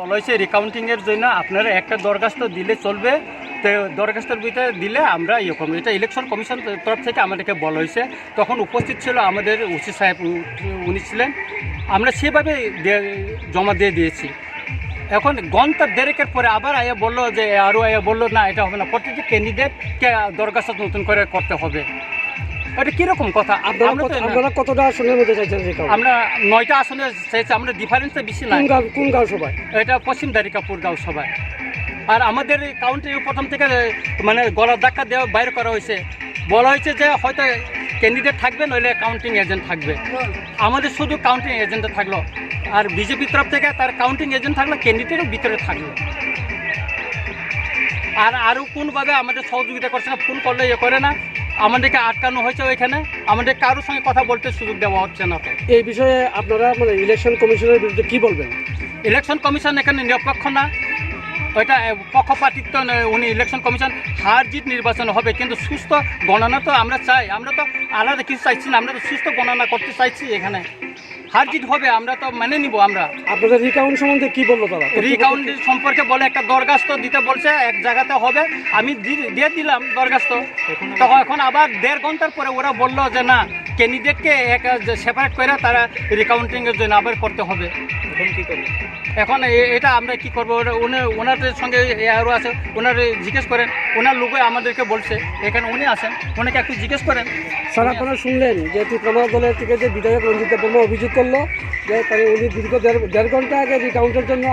বলা হয়েছে রিকাউন্টিংয়ের জন্য আপনারা একটা দরখাস্ত দিলে চলবে। তো দরখাস্তের ভিতরে দিলে আমরা ইয়ে এটা ইলেকশন কমিশন তরফ থেকে আমাদেরকে বলা হয়েছে। তখন উপস্থিত ছিল আমাদের ওসি সাহেব উনি ছিলেন। আমরা সেভাবে জমা দিয়ে দিয়েছি। এখন ঘণ্টা দেড়েকের পরে আবার আয়া বলল যে আরও আয়া বলল, না, এটা হবে না। প্রত্যেকটি ক্যান্ডিডেটকে দরখাস্ত নতুন করে করতে হবে। এটা কীরকম কথা? আপনারা কতটা আসনের মধ্যে চাইছেন আমরা নয়টা আসনে চাইছি আমরা ডিফারেন্সটা বেশি নাই। কোন গাঁও সভায়? এটা পশ্চিম দ্বারিকাপুর গাঁও সভায়। আর আমাদের কাউন্টি প্রথম থেকে মানে গলার ধাক্কা দেওয়া বাইর করা হয়েছে। বলা হয়েছে যে হয়তো ক্যান্ডিডেট থাকবে নইলে কাউন্টিং এজেন্ট থাকবে। আমাদের শুধু কাউন্টিং এজেন্ট থাকল। আর বিজেপির তরফ থেকে তার কাউন্টিং এজেন্ট থাকল ক্যান্ডিডেটের ভিতরে থাকল। আর আরও কোনভাবে আমাদের সহযোগিতা করছে না ফোন করলে ইয়ে করে না। আমাদেরকে আটকানো হয়েছে ওইখানে। আমাদের কারোর সঙ্গে কথা বলতে সুযোগ দেওয়া হচ্ছে না তো। এই বিষয়ে আপনারা মানে ইলেকশন কমিশনের বিরুদ্ধে কি বলবেন? ইলেকশন কমিশন এখানে নিরপেক্ষ না। ওইটা পক্ষপাতিত্ব উনি ইলেকশন কমিশন হার জিত নির্বাচন হবে কিন্তু সুস্থ গণনা তো আমরা চাই। আমরা তো আলাদা কিছু চাইছি না আমরা তো সুস্থ গণনা করতে চাইছি এখানে। হার জিত হবে আমরা তো মেনে নিব আমরা। আপনাদের রিকাউন্ট সম্বন্ধে কি বলল তারা? রিকাউন্ট সম্পর্কে বলে একটা দরখাস্ত দিতে বলছে এক জায়গাতে হবে। আমি দিয়ে দিলাম দরখাস্ত। তখন এখন আবার দেড় ঘণ্টার পরে ওরা বলল যে না ক্যান্ডিডেটকে এক সেপারেট করে তারা রিকাউন্টিংয়ের জন্য আবার করতে হবে। এখন কি করবে? এখন এটা আমরা কি করব? ওনাদের সঙ্গে আরও আছে ওনার জিজ্ঞেস করেন। ওনার লোকে আমাদেরকে বলছে এখানে উনি আসেন ওনাকে একটু জিজ্ঞেস করেন। স্যার আপনারা শুনলেন যে ত্রিপুরা দলের থেকে যে বিধায়ক রঞ্জিত বর্মা অভিযোগ করল যে তাহলে উনি দীর্ঘ দেড় ঘণ্টা আগে রিকাউন্টের জন্য